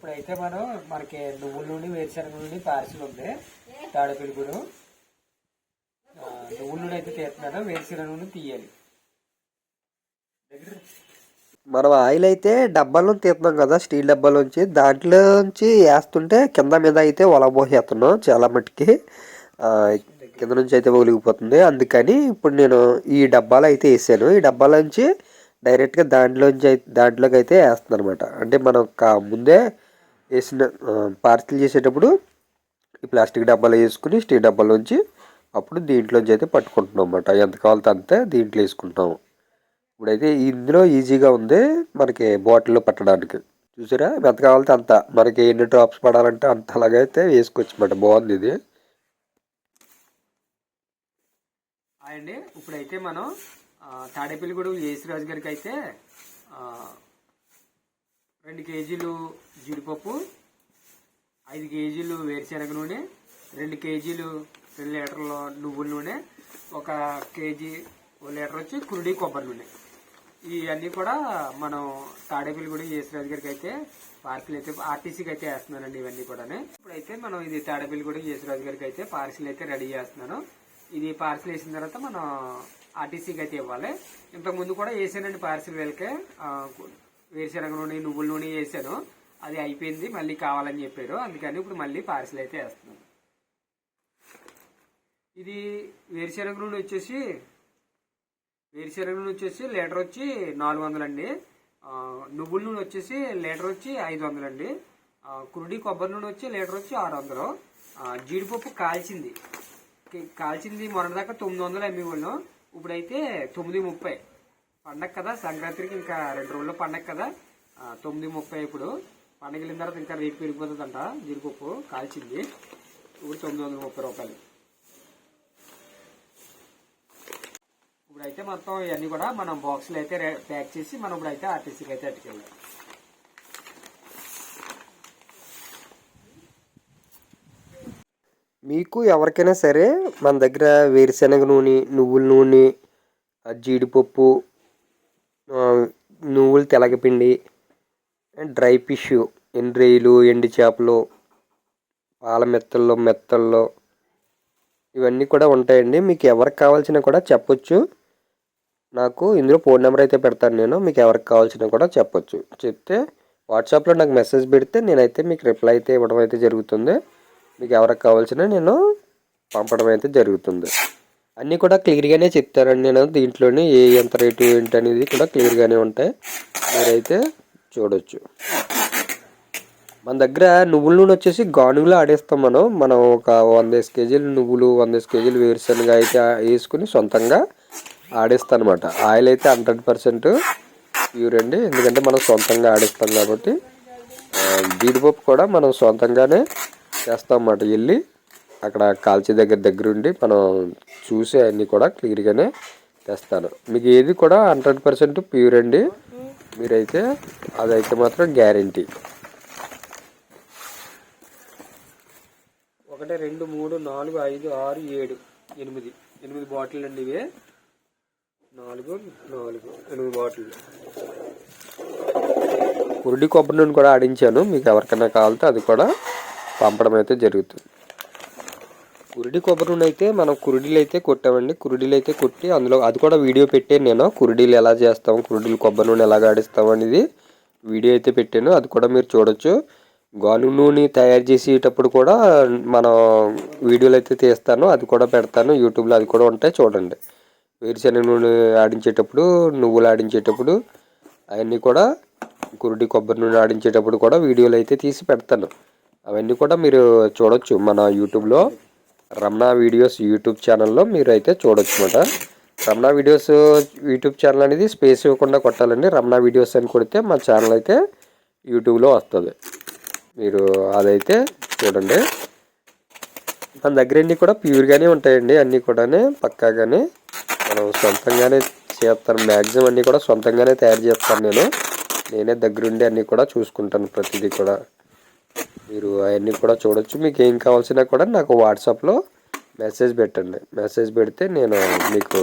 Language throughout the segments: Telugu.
ఇప్పుడైతే మనం మనకి నువ్వుల నుండి వేరుశనగ నుండి పార్సిల్ ఉంది. తాడపిలుగురు నువ్వుల నుండి అయితే తీస్తున్నాను. వేరుశనగ నుండి తీయాలి. మనం ఆయిల్ అయితే డబ్బాలో తీస్తున్నాం కదా స్టీల్ డబ్బాలోంచి. దాంట్లోంచి వేస్తుంటే కింద మీద అయితే ఒలబోసేస్తున్నాం చాలా మట్టుకి. కింద నుంచి అయితే ఒలిగిపోతుంది. అందుకని ఇప్పుడు నేను ఈ డబ్బాలో అయితే వేసాను. ఈ డబ్బాలోంచి డైరెక్ట్గా దాంట్లోంచి దాంట్లోకి అయితే వేస్తున్నాను అనమాట అంటే మనం ముందే వేసిన పార్సిల్ చేసేటప్పుడు ఈ ప్లాస్టిక్ డబ్బాలో వేసుకుని స్టీల్ డబ్బాలోంచి అప్పుడు దీంట్లోంచి అయితే పట్టుకుంటున్నాం అనమాట ఎంత కావాలో అంతే దీంట్లో వేసుకుంటాము ఇప్పుడైతే ఇందులో ఈజీగా ఉంది మనకి బాటిల్లో పట్టడానికి. చూసారా? ఎంత కావాలంటే అంత. మనకి ఎన్ని డ్రాప్స్ పడాలంటే అంత అలాగైతే వేసుకోవచ్చు అన్నమాట. బాగుంది ఇది. అండి. ఇప్పుడైతే మనం తాడేపల్లిగూడెం యేసురాజు గారికి అయితే రెండు కేజీలు జీడిపప్పు ఐదు కేజీలు వేరుశనగ నూనె రెండు కేజీలు రెండు లీటర్ల నువ్వుల నూనె ఒక కేజీ ఒక లీటర్ వచ్చి కురుడి కొబ్బరి నూనె. ఇవన్నీ కూడా మనం తాడేపల్లిగూడెం యేసురాజు గారికి అయితే పార్సిల్ అయితే ఆర్టీసీకి అయితే వేస్తున్నానండి ఇవన్నీ కూడా ఇప్పుడైతే మనం ఇది తాడేపల్లిగూడెం యేసురాజు గారికి అయితే పార్సిల్ అయితే రెడీ చేస్తున్నాను. ఇది పార్సిల్ వేసిన తర్వాత మనం ఆర్టీసీకి అయితే ఇవ్వాలి. ఇంతకు ముందు కూడా వేసానండి పార్సిల్ వెళ్ళకే వేరుశనగ నూనె నువ్వుల నూనె వేసాను. అది అయిపోయింది మళ్ళీ కావాలని చెప్పారు. అందుకని ఇప్పుడు మళ్ళీ పార్సిల్ అయితే వేస్తున్నాను ఇది వేరుశనగ నూనె వచ్చేసి వేరుశనగ నూనె వచ్చేసి లీటర్ వచ్చి నాలుగు వందలండి. నువ్వుల నూనె వచ్చేసి లీటర్ వచ్చి ఐదు వందలండి. కురుడి కొబ్బరి నూనె వచ్చి లీటర్ వచ్చి ఆరు వందలు. జీడిపప్పు కాల్చింది. కాల్చింది మొన్నదాకా తొమ్మిది వందలు అమ్మి ఇప్పుడైతే తొమ్మిది ముప్పై. పండగ కదా సంక్రాంతికి ఇంకా రెండు రోజుల్లో పండగ కదా. తొమ్మిది ముప్పై ఇప్పుడు. పండగ వెళ్ళిన తర్వాత ఇంకా రేపు పెరిగిపోతుందంట జీడిపప్పు కాల్చింది. ఇప్పుడు తొమ్మిది వందల ముప్పై రూపాయలు. ఇప్పుడైతే మొత్తం ఇవన్నీ కూడా మనం బాక్సులు అయితే ప్యాక్ చేసి మనం ఇప్పుడైతే ఆర్టీసీకి అయితే అట్టుకెళ్ళాం మీకు ఎవరికైనా సరే మన దగ్గర వేరుశెనగ నూనె నువ్వుల నూనె జీడిపప్పు నువ్వులు తెలగపిండి డ్రై ఫిష్ ఎండ్రేయిలు ఎండు చేపలు పాల మెత్తల్లో మెత్తల్లో ఇవన్నీ కూడా ఉంటాయండి. మీకు ఎవరికి కావాల్సిన కూడా చెప్పొచ్చు. నాకు ఇందులో ఫోన్ నెంబర్ అయితే పెడతాను నేను. మీకు ఎవరికి కావాల్సిన కూడా చెప్పొచ్చు. చెప్తే వాట్సాప్లో నాకు మెసేజ్ పెడితే నేనైతే మీకు రిప్లై అయితే ఇవ్వడం అయితే జరుగుతుంది. మీకు ఎవరికి కావాల్సిన నేను పంపడం అయితే జరుగుతుంది. అన్నీ కూడా క్లియర్గానే చెప్తారండి నేను. దీంట్లోనే ఏ ఎంత రేటు ఏంటి అనేది కూడా క్లియర్గానే ఉంటాయి. మీరైతే చూడొచ్చు. మన దగ్గర నువ్వుల నూనె వచ్చేసి గానుగులో ఆడేస్తాం మనం. మనం ఒక వంద కేజీలు నువ్వులు వంద కేజీలు వేరుశనగ అయితే వేసుకుని సొంతంగా ఆడేస్తాను అనమాట ఆయిల్ అయితే హండ్రెడ్ పర్సెంట్ ప్యూర్ అండి. ఎందుకంటే మనం సొంతంగా ఆడిస్తాం కాబట్టి జీడిపప్పు కూడా మనం సొంతంగానే చేస్తాం అన్నమాట. వెళ్ళి అక్కడ కాల్చే దగ్గర దగ్గరుండి మనం చూసి అన్నీ కూడా క్లియర్గానే తెస్తాను. మీకు ఏది కూడా హండ్రెడ్ పర్సెంట్ ప్యూర్ అండి. మీరైతే అదైతే మాత్రం గ్యారంటీ. ఒకటి రెండు మూడు నాలుగు ఐదు ఆరు ఏడు ఎనిమిది. ఎనిమిది బాటిల్ అండి ఇవి. నాలుగు నాలుగు ఎనిమిది బాటిల్. కురుడి కొబ్బరి నూనె కూడా ఆడించాను. మీకు ఎవరికైనా కావాలితే అది కూడా పంపడం అయితే జరుగుతుంది. కురుడి కొబ్బరి నూనె అయితే మనం కురుడీలు అయితే కొట్టామండి. కురుడీలు అయితే కొట్టి అందులో అది కూడా వీడియో పెట్టాను నేను. కురుడీలు ఎలా చేస్తాం కురుడీలు కొబ్బరి నూనె ఎలా ఆడిస్తాం అనేది వీడియో అయితే పెట్టాను. అది కూడా మీరు చూడొచ్చు. గాను నూనె తయారు చేసేటప్పుడు కూడా మనం వీడియోలు అయితే తీస్తాను. అది కూడా పెడతాను. యూట్యూబ్లో అది కూడా ఉంటాయి. చూడండి. వేరుశనగ నూనె ఆడించేటప్పుడు నువ్వులు ఆడించేటప్పుడు అవన్నీ కూడా కురుడి కొబ్బరి నూనె ఆడించేటప్పుడు కూడా వీడియోలు అయితే తీసి పెడతాను. అవన్నీ కూడా మీరు చూడొచ్చు మన యూట్యూబ్లో. రమణ వీడియోస్ యూట్యూబ్ ఛానల్లో మీరు అయితే చూడొచ్చు అనమాట రమణ వీడియోస్ యూట్యూబ్ ఛానల్ అనేది స్పేస్ ఇవ్వకుండా కొట్టాలండి. రమణ వీడియోస్ అని కొడితే మా ఛానల్ అయితే యూట్యూబ్లో వస్తుంది. మీరు అదైతే చూడండి. మన దగ్గర అన్నీ కూడా ప్యూర్గానే ఉంటాయండి. అన్నీ కూడా పక్కాగానే మనం సొంతంగానే చేస్తాను మ్యాక్సిమం అన్నీ కూడా సొంతంగానే తయారు చేస్తాను నేను. నేనే దగ్గరుండి అన్నీ కూడా చూసుకుంటాను ప్రతిదీ కూడా. మీరు అవన్నీ కూడా చూడొచ్చు. మీకు ఏం కావాల్సినా కూడా నాకు వాట్సాప్లో మెసేజ్ పెట్టండి. మెసేజ్ పెడితే నేను మీకు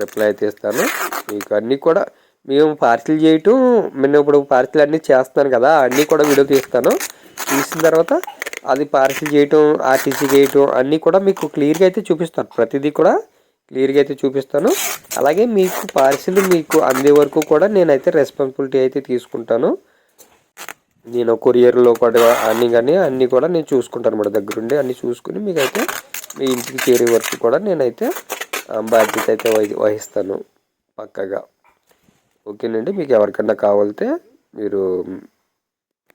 రిప్లై అయితే ఇస్తాను మీకు అన్నీ కూడా మేము పార్సిల్ చేయటం నేను ఇప్పుడు పార్సిల్ అన్నీ చేస్తున్నాను కదా అన్నీ కూడా వీడియో తీస్తాను. తీసిన తర్వాత అది పార్సిల్ చేయటం ఆర్టీసీ చేయటం అన్నీ కూడా మీకు క్లియర్గా అయితే చూపిస్తాను. ప్రతిదీ కూడా క్లియర్గా అయితే చూపిస్తాను. అలాగే మీకు పార్సిల్ మీకు అందే వరకు కూడా నేనైతే రెస్పాన్సిబిలిటీ అయితే తీసుకుంటాను. నేను కొరియర్లో కూడా అన్నీ కానీ అన్నీ కూడా నేను చూసుకుంటాను అనమాట దగ్గరుండి అన్నీ చూసుకుని మీకైతే మీ ఇంటికి చేరే వరకు కూడా నేనైతే బాధ్యత అయితే వహి- వహిస్తాను పక్కగా. ఓకేనండి? మీకు ఎవరికన్నా కావాలితే మీరు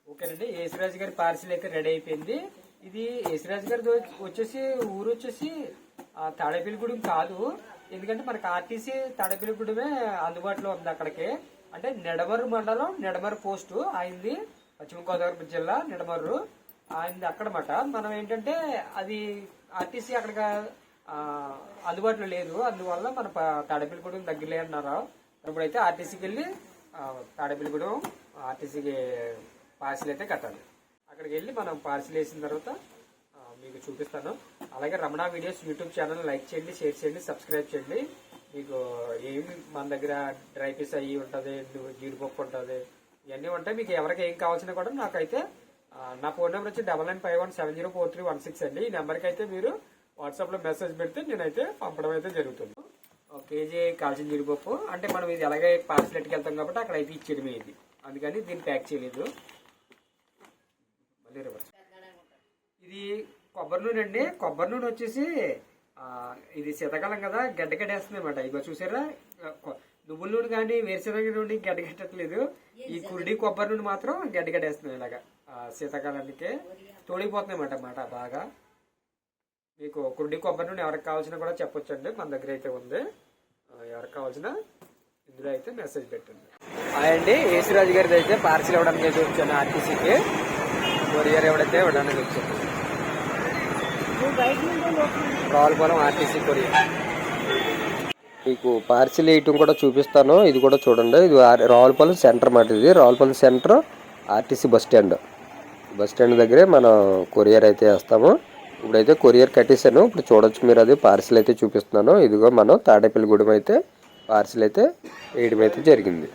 ఓకేనండి. యేసురాజు గారి పార్సిల్ అయితే రెడీ అయిపోయింది. ఇది యేసురాజు గారి వచ్చేసి ఊరు వచ్చేసి ఆ, కాదు. ఎందుకంటే మనకి ఆర్టీసీ తడపిలిగూడెమే అందుబాటులో ఉంది అక్కడికి. అంటే నెడమరు మండలం నెడమరు పోస్టు. అయింది. పశ్చిమ గోదావరి జిల్లా నిడమర్రు. అయింది అక్కడమాట. మనం ఏంటంటే అది ఆర్టీసీ అక్కడికి అందుబాటులో లేదు. అందువల్ల మన తాడపిల్లిగూడెం తాడేపల్లిగూడెం దగ్గరలే అన్నారు. ఇప్పుడైతే ఆర్టీసీకి వెళ్ళి తాడపిల్లిగూడెం తాడేపల్లిగూడెం ఆర్టీసీకి పార్సిల్ అయితే కట్టాలి. అక్కడికి వెళ్ళి మనం పార్సిల్ వేసిన తర్వాత మీకు చూపిస్తాను. అలాగే Ramana videos YouTube channel like చేయండి షేర్ చేయండి సబ్స్క్రైబ్ చేయండి. మీకు ఏమి మన దగ్గర డ్రై పీస్ అయ్యి ఉంటుంది జీడిపప్పు ఉంటుంది ఇవన్నీ ఉంటాయి మీకు ఎవరికి ఏం కావాల్సిన కూడా నాకైతే నా ఫోన్ నెంబర్ వచ్చి double nine five one seven zero four three one six అండి. ఈ నెంబర్కి అయితే మీరు వాట్సాప్లో మెసేజ్ పెడితే నేనైతే పంపడం అయితే జరుగుతుంది. ఒక కేజీ కాల్చిన జీడిపప్పు అంటే మనం ఇది ఎలాగే పార్సిల్ ఎట్టుకెళ్తాం కాబట్టి అక్కడ అయితే ఇచ్చేయడమే ఇది అందుకని దీన్ని ప్యాక్ చేయలేదు. మళ్ళీ రివర్స్ ఇది కొబ్బరి నూనె అండి. కొబ్బరి నూనె వచ్చేసి ఇది శీతాకాలం కదా గడ్డ గడ్డేస్తుంది అనమాట ఇగో చూసారా నువ్వుల నూనె కానీ వేరుశనగ నూనె గడ్డగట్టట్లేదు ఈ కురిడి కొబ్బరి నూనె మాత్రం గడ్డ గడ్డేస్తుంది ఇలాగా శీతాకాలానికి తోడిపోతున్నాయి అన్నమాట మాట బాగా. మీకు కురిడి కొబ్బరి నూనె ఎవరికి కావాల్సిన కూడా చెప్పొచ్చండి మన దగ్గర అయితే ఉంది. ఎవరికి కావాల్సిన ఇందులో అయితే మెసేజ్ పెట్టండి. అండి యేసురాజు గారిది అయితే పార్సిల్ ఇవ్వడానికి అయితే వచ్చాను ఆర్టీసీకి. కొరియర్ ఎవడైతే ఇవ్వడానికి వచ్చాను రావులపాలెం ఆర్టీసీ కొరియర్. మీకు పార్సిల్ వేయటం కూడా చూపిస్తాను. ఇది కూడా చూడండి. ఇది రావులపాలెం సెంటర్ మాట ఇది. Ravulapalem centre RTC bus stand. Bus stand దగ్గరే మనం కొరియర్ అయితే వేస్తాము. ఇప్పుడైతే కొరియర్ కట్టేసాను ఇప్పుడు చూడొచ్చు మీరు అది. పార్సిల్ అయితే చూపిస్తున్నాను. ఇదిగో మనం తాడేపల్లిగూడెం అయితే పార్సిల్ అయితే వేయడం అయితే జరిగింది.